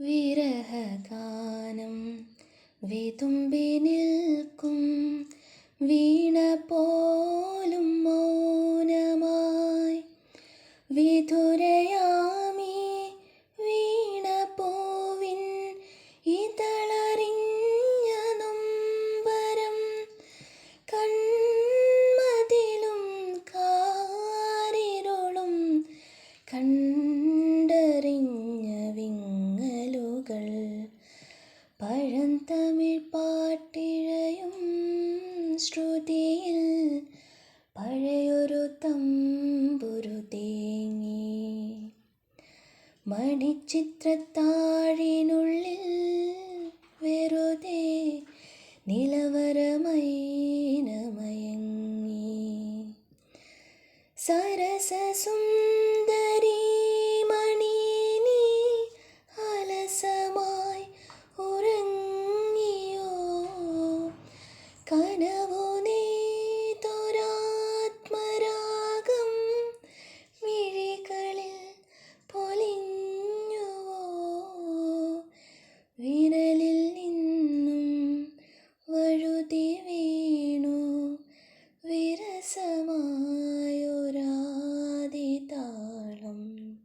വിരഹഗാനം. വിതുമ്പി നിൽക്കും വീണ പോലും മൗനമായി. വിധുരയാമി വീണ പൂവിൻ ഇതളറിഞ്ഞ നൊമ്പരം. കൺമതിലും കാരിരുളും കണ്ടറിഞ്ഞ പഴന്തമിഴ് പാട്ടിഴയും ശ്രുതിയിൽ പഴയൊരു തമ്പുരു തേങ്ങി. മണിച്ചിത്രത്താഴിനുള്ളിൽ വെറുതെ നിലവരമൈനമയങ്ങി. സരസസുന്ദരി கனவோ